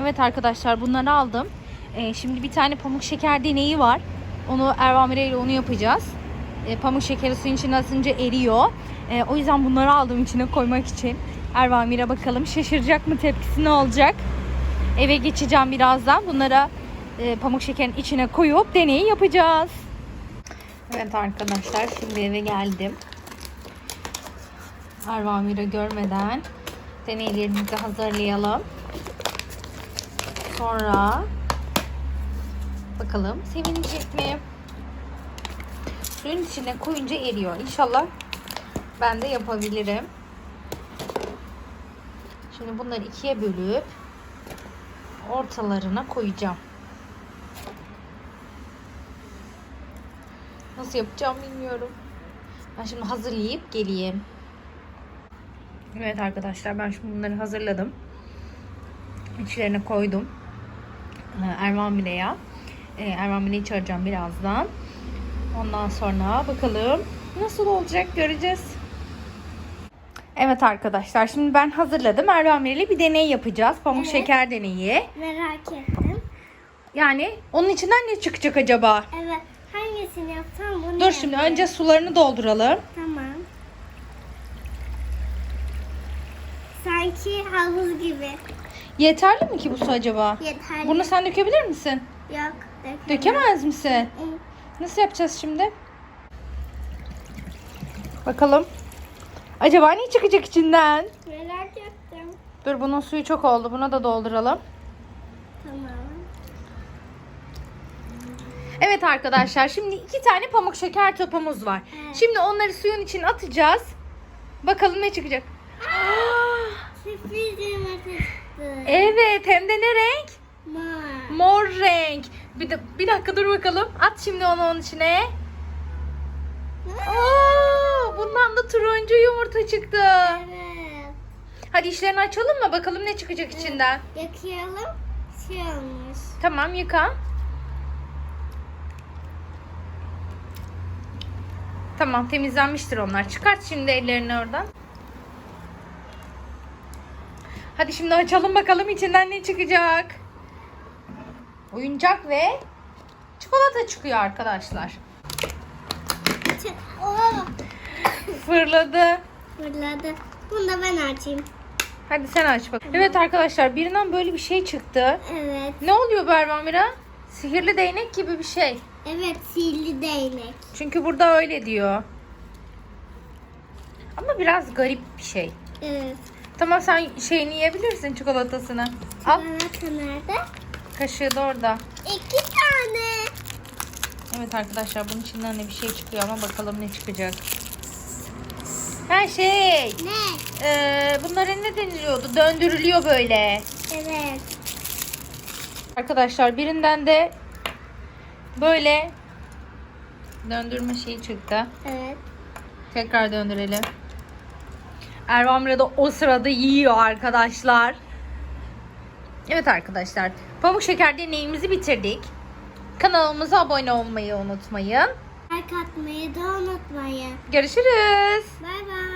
Evet arkadaşlar bunları aldım. Ee, şimdi bir tane pamuk şeker deneyi var. Onu Erva Mire ile onu yapacağız. Ee, pamuk şekeri suyun içine atınca eriyor. Ee, o yüzden bunları aldım içine koymak için. Erva Mire bakalım şaşıracak mı tepkisi ne olacak. Eve geçeceğim birazdan. Bunlara e, pamuk şekerin içine koyup deneyi yapacağız. Evet arkadaşlar şimdi eve geldim. Erva Mire görmeden deneylerimizi hazırlayalım. Sonra bakalım sevinecek mi? Suyun içine koyunca eriyor. İnşallah ben de yapabilirim. Şimdi bunları ikiye bölüp ortalarına koyacağım. Nasıl yapacağım bilmiyorum. Ben şimdi hazırlayıp geleyim. Evet arkadaşlar ben şimdi bunları hazırladım. İçlerine koydum. Ee, Ervan Mire'ye. Ee, Ervan Mire'yi çağıracağım birazdan. Ondan sonra bakalım nasıl olacak göreceğiz. Evet arkadaşlar şimdi ben hazırladım. Mire ile bir deney yapacağız. Pamuk Evet. şeker deneyi. Merak ettim. Yani onun içinden ne çıkacak acaba? Evet. Hangisini yapsam bunu Dur şimdi yapayım. önce sularını dolduralım. Tamam. Sanki havuz gibi. Yeterli mi ki bu su acaba? Yeterli. Bunu sen dökebilir misin? Yok. dökemem. Dökemez misin? Hı. Nasıl yapacağız şimdi? Bakalım. Acaba ne çıkacak içinden? Merak ettim. Dur bunun suyu çok oldu. Buna da dolduralım. Tamam. Evet arkadaşlar şimdi iki tane pamuk şeker topumuz var. Evet. Şimdi onları suyun içine atacağız. Bakalım ne çıkacak. Sürpriz yumurta çıktı. Evet hem de ne renk? Mor. Mor renk. Bir, de, bir dakika dur bakalım. At şimdi onu onun içine. Oo, bundan da turuncu yumurta çıktı. Evet. Hadi işlerini açalım mı? Bakalım ne çıkacak içinden. Yakayalım. Şey olmuş. Tamam yıka. Tamam temizlenmiştir onlar. Çıkart şimdi ellerini oradan. Hadi şimdi açalım bakalım içinden ne çıkacak. Oyuncak ve çikolata çıkıyor arkadaşlar. Fırladı. Fırladı. Bunu da ben açayım. Hadi sen aç bak. Evet arkadaşlar birinden böyle bir şey çıktı. Evet. Ne oluyor Berban Mira? Sihirli değnek gibi bir şey. Evet sihirli değnek. Çünkü burada öyle diyor. Ama biraz garip bir şey. Evet. Tamam sen şeyini yiyebilirsin çikolatasını. Al. Çikolata nerede? Kaşığı da orada. İki tane. Evet arkadaşlar bunun içinden de bir şey çıkıyor ama bakalım ne çıkacak. Her şey. Ne? Ee, bunlara ne deniliyordu? Döndürülüyor böyle. Evet. Arkadaşlar birinden de böyle döndürme şeyi çıktı. Evet. Tekrar döndürelim. Ervamre de o sırada yiyor arkadaşlar. Evet arkadaşlar. Pamuk şeker deneyimizi bitirdik. Kanalımıza abone olmayı unutmayın. Like atmayı da unutmayın. Görüşürüz. Bay bay.